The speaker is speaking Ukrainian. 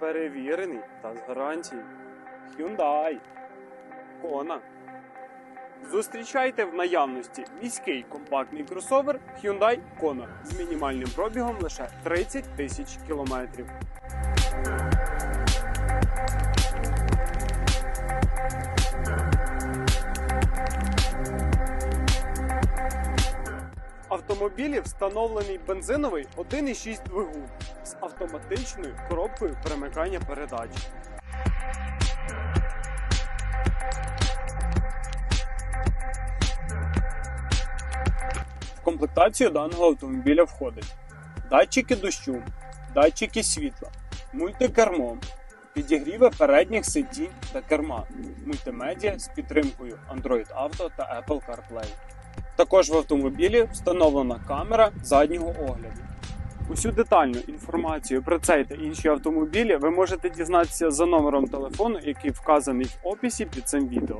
перевірений та з гарантією. Hyundai. Kona. Зустрічайте в наявності міський компактний кросовер Hyundai Kona з мінімальним пробігом лише 30 тисяч кілометрів. Автомобілі встановлений бензиновий 1,6 двигун з автоматичною коробкою перемикання передач. В комплектацію даного автомобіля входить датчики дощу, датчики світла, мультикермо, підігріви передніх сидінь та керма, мультимедіа з підтримкою Android Auto та Apple CarPlay. Також в автомобілі встановлена камера заднього огляду. Усю детальну інформацію про цей та інші автомобілі ви можете дізнатися за номером телефону, який вказаний в описі під цим відео.